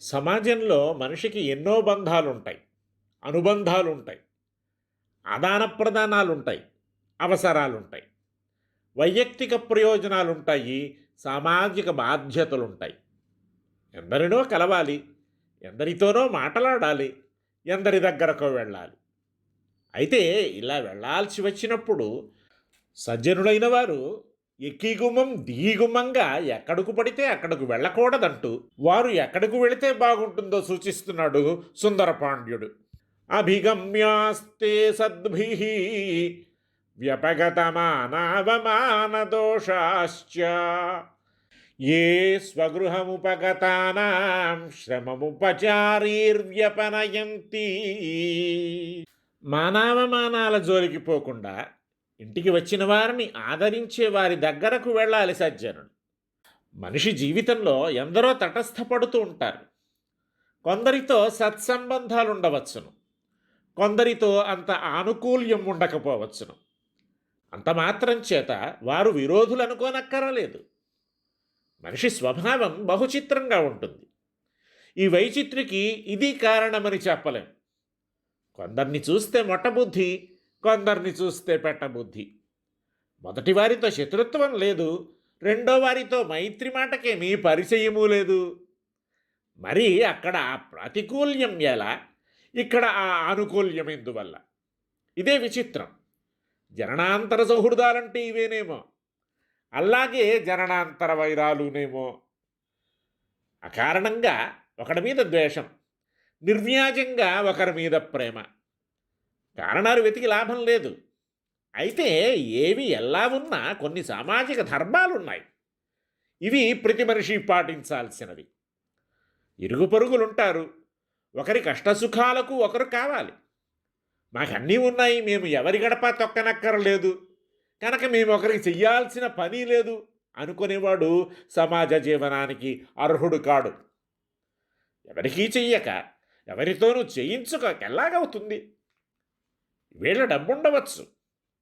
సమాజంలో మనిషికి ఎన్నో బంధాలు ఉంటాయి అనుబంధాలు ఉంటాయి ఆదాన ప్రదానాలు ఉంటాయి అవసరాలు ఉంటాయి వైయక్తిక ప్రయోజనాలు ఉంటాయి సామాజిక బాధ్యతలు ఉంటాయి ఎందరినో కలవాలి. ఎందరితోనో మాట్లాడాలి. ఎందరి దగ్గరకు వెళ్ళాలి. అయితే ఇలా వెళ్ళాల్సి వచ్చినప్పుడు సజ్జనులైన వారు ఎక్కిగుమం దిగిగుమ్మంగా ఎక్కడకు పడితే అక్కడకు వెళ్ళకూడదంటూ వారు ఎక్కడకు వెళితే బాగుంటుందో సూచిస్తున్నాడు సుందరపాండ్యుడు. అభిగమ్యాస్తే సద్భి వ్యపగతమానవమానదోషాశ్చ. ఏ స్వగృహముపగతానాం శ్రమముపచారీర్వ్యపనయంతి. మానవమానాల జోలికి పోకుండా ఇంటికి వచ్చిన వారిని ఆదరించే వారి దగ్గరకు వెళ్ళాలి సజ్జనుడు మనిషి జీవితంలో ఎందరో తటస్థపడుతూ ఉంటారు. కొందరితో సత్సంబంధాలు ఉండవచ్చును కొందరితో అంత ఆనుకూల్యం ఉండకపోవచ్చును. అంత మాత్రం చేత వారు విరోధులు అనుకోనక్కరలేదు. మనిషి స్వభావం బహుచిత్రంగా ఉంటుంది. ఈ వైచిత్రికి ఇది కారణమని చెప్పలేం. కొందరిని చూస్తే మొట్టబుద్ధి కొందరిని చూస్తే పెట్టబుద్ధి. మొదటి వారితో శత్రుత్వం లేదు రెండో వారితో మైత్రి మాటకేమీ పరిచయము లేదు. మరి అక్కడ ఆ ప్రతికూల్యం ఎలా? ఇక్కడ ఆ ఆనుకూల్యం ఎందువల్ల? ఇదే విచిత్రం. జననాంతర సౌహృదాలంటే ఇవేనేమో? అలాగే జననాంతర వైరాలునేమో? అకారణంగా ఒకడి మీద ద్వేషం నిర్వ్యాజంగా ఒకరి మీద ప్రేమ. కారణాలు వెతికి లాభం లేదు. అయితే ఏవి ఎలా ఉన్నా కొన్ని సామాజిక ధర్మాలున్నాయి. ఇవి ప్రతి మనిషి పాటించాల్సినవి. ఇరుగు పొరుగులుంటారు. ఒకరి కష్టసుఖాలకు ఒకరు కావాలి. మాకన్నీ ఉన్నాయి. మేము ఎవరి గడప తొక్కనక్కరలేదు. కనుక మేము ఒకరికి చెయ్యాల్సిన పని లేదు అనుకునేవాడు సమాజ జీవనానికి అర్హుడు కాడు. ఎవరికీ చెయ్యక ఎవరితోనూ చేయించుక ఎలాగవుతుంది? వీళ్ళ డబ్బు ఉండవచ్చు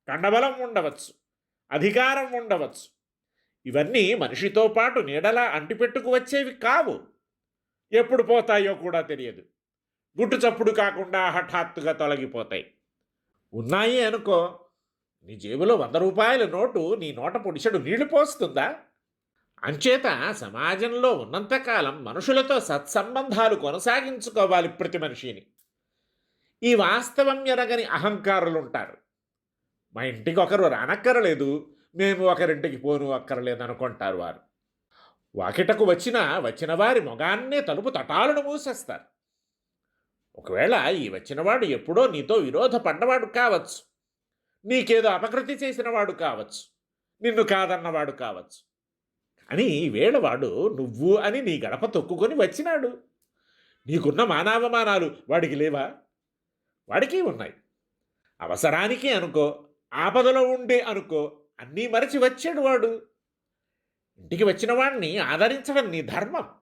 కండబలం ఉండవచ్చు అధికారం ఉండవచ్చు. ఇవన్నీ మనిషితో పాటు నీడలా అంటిపెట్టుకు వచ్చేవి కావు. ఎప్పుడు పోతాయో కూడా తెలియదు. గుట్టు చప్పుడు కాకుండా హఠాత్తుగా తొలగిపోతాయి. ఉన్నాయి అనుకో నీ జేబులో వంద రూపాయల నోటు నీ నోట పొడిచెడు నీళ్ళు పోస్తుందా? అంచేత సమాజంలో ఉన్నంతకాలం మనుషులతో సత్సంబంధాలు కొనసాగించుకోవాలి ప్రతి మనిషిని. ఈ వాస్తవం ఎరగని అహంకారులు ఉంటారు మా ఇంటికి ఒకరు రానక్కరలేదు. మేము ఒకరింటికి పోను అక్కరలేదు అనుకుంటారు వారు. వాకిటకు వచ్చిన వచ్చిన వారి మొగాన్నే తలుపు తటాలను మూసేస్తారు. ఒకవేళ ఈ వచ్చినవాడు ఎప్పుడో నీతో విరోధ పడ్డవాడు కావచ్చు. నీకేదో అపకృతి చేసినవాడు కావచ్చు. నిన్ను కాదన్నవాడు కావచ్చు. కానీ వేళవాడు నువ్వు అని నీ గడప తొక్కుకొని వచ్చినాడు. నీకున్న మానవమానాలు వాడికి లేవా? వాడికి ఉన్నాయి. అవసరానికి అనుకో ఆపదలో ఉండే అనుకో అన్నీ మరచి వచ్చాడు వాడు. ఇంటికి వచ్చిన వాడిని ఆదరించడం నీ ధర్మం.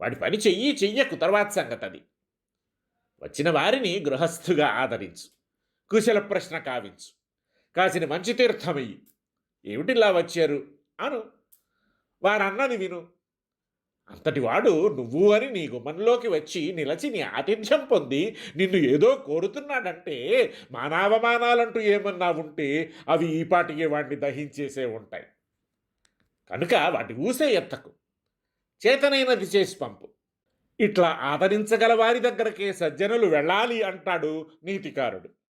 వాడి పని చెయ్యి చెయ్యకు తర్వాత సంగతది. అది వచ్చిన వారిని గృహస్థుగా ఆదరించు. కుశల ప్రశ్న కావించు. కాసిన మంచి తీర్థమయ్యి ఏమిటిలా వచ్చారు? అను. వారన్నది విను. అంతటి వాడు నువ్వు అని నీ గుమ్మంలోకి వచ్చి నిలచి నీ ఆతిథ్యం పొంది నిన్ను ఏదో కోరుతున్నాడంటే మానవమానాలంటూ ఏమన్నా ఉంటే అవి ఈపాటికి వాడిని దహించేసే ఉంటాయి. కనుక వాటి ఊసే ఎత్తకు. చేతనైనది చేసి పంపు. ఇట్లా ఆదరించగల వారి దగ్గరకే సజ్జనులు వెళ్ళాలి అంటాడు నీతికారుడు.